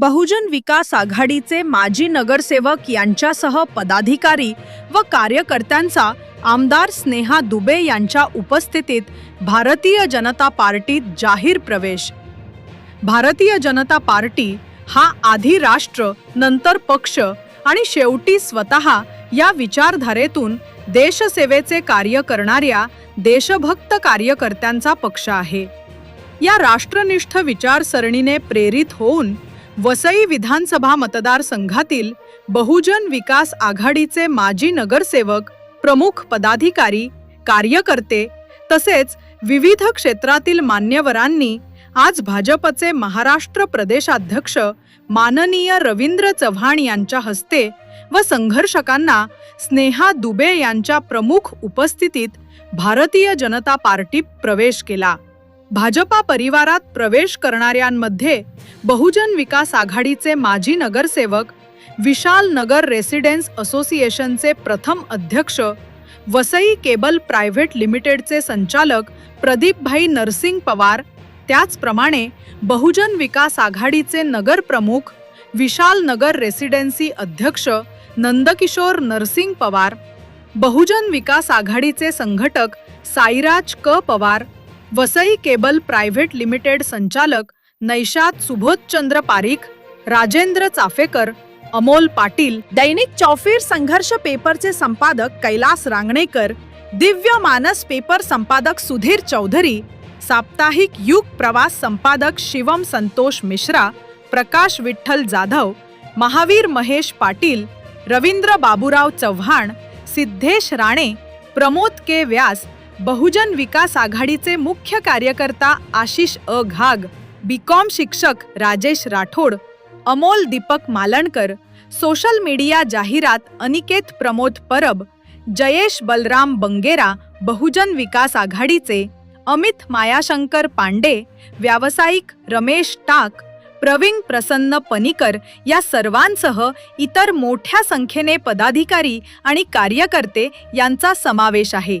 बहुजन विकास आघाडीचे माजी नगरसेवक यांच्यासह पदाधिकारी व कार्यकर्त्यांचा आमदार स्नेहा दुबे यांच्या उपस्थितीत भारतीय जनता पार्टीत जाहीर प्रवेश. भारतीय जनता पार्टी हा आधी राष्ट्र नंतर पक्ष आणि शेवटी स्वतः या विचारधारेतून देशसेवेचे कार्य करणाऱ्या देशभक्त कार्यकर्त्यांचा पक्ष आहे. या राष्ट्रनिष्ठ विचारसरणीने प्रेरित होऊन वसई विधानसभा मतदारसंघातील बहुजन विकास आघाडीचे माजी नगरसेवक प्रमुख पदाधिकारी कार्यकर्ते तसेच विविध क्षेत्रातील मान्यवरांनी आज भाजपचे महाराष्ट्र प्रदेशाध्यक्ष माननीय रवींद्र चव्हाण यांच्या हस्ते व संघर्षकांना स्नेहा दुबे यांच्या प्रमुख उपस्थितीत भारतीय जनता पार्टीत प्रवेश केला. भाजपा परिवारात प्रवेश करणाऱ्यांमध्ये बहुजन विकास आघाडीचे माजी नगरसेवक विशाल नगर रेसिडेन्स असोसिएशनचे प्रथम अध्यक्ष वसई केबल प्रायव्हेट लिमिटेडचे संचालक प्रदीपभाई नरसिंग पवार त्याचप्रमाणे बहुजन विकास आघाडीचे नगर प्रमुख विशाल नगर रेसिडेन्सी अध्यक्ष नंदकिशोर नरसिंग पवार बहुजन विकास आघाडीचे संघटक साईराज क. Pawar Vasai cable private limited संचालक नैशात सुबोधचंद्र पारीख राजेंद्र चाफेकर अमोल पाटील दैनिक चौफेर संघर्ष पेपरचे संपादक कैलास रांगणेकर दिव्य मानस पेपर संपादक सुधीर चौधरी साप्ताहिक युग प्रवास संपादक शिवम संतोष मिश्रा प्रकाश विठ्ठल जाधव महावीर महेश पाटील रवींद्र बाबूराव चव्हाण सिद्धेश राणे प्रमोद के व्यास बहुजन विकास आघाडीचे मुख्य कार्यकर्ता आशिष अ. घाग बीकॉम शिक्षक राजेश राठोड अमोल दीपक मालणकर सोशल मीडिया जाहिरात अनिकेत प्रमोद परब जयेश बलराम बंगेरा बहुजन विकास आघाडीचे अमित मायाशंकर पांडे व्यावसायिक रमेश टाक प्रवीण प्रसन्न पनिकर या सर्वांसह इतर मोठ्या संख्येने पदाधिकारी आणि कार्यकर्ते यांचा समावेश आहे.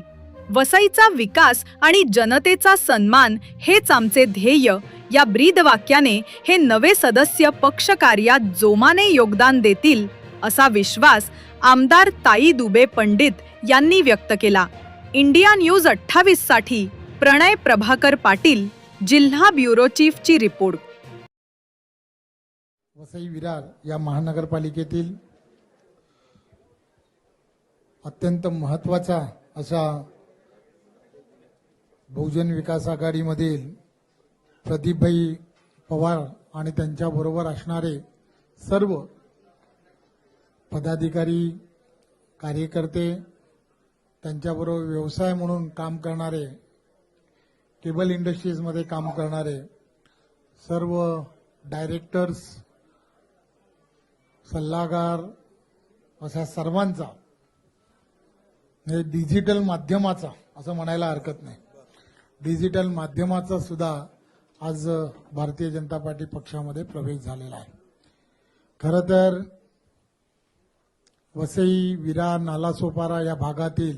वसईचा विकास आणि जनतेचा सन्मान हेच आमचे ध्येय. या ब्रीद वाक्याने हे नवे सदस्य पक्ष कार्यात जोमाने योगदान देतील असा विश्वास आमदार ताई दुबे पंडित यांनी व्यक्त केला. इंडिया न्यूज अठ्ठावीससाठी प्रणय प्रभाकर पाटील जिल्हा ब्युरो चीफची रिपोर्ट. वसई विरार या महानगरपालिकेतील अत्यंत महत्त्वाचा अशा बहुजन विकास आघाडीमधील प्रदीपभाई पवार आणि त्यांच्याबरोबर असणारे सर्व पदाधिकारी कार्यकर्ते त्यांच्याबरोबर व्यवसाय म्हणून काम करणारे केबल इंडस्ट्रीजमध्ये काम करणारे सर्व डायरेक्टर्स सल्लागार अशा सर्वांचा हे डिजिटल माध्यमाचा असं म्हणायला हरकत नाही. डिजिटल माध्यमाचा सुद्धा आज भारतीय जनता पार्टी पक्षामध्ये प्रवेश झालेला आहे. खरं तर वसई विरा नालासोपारा या भागातील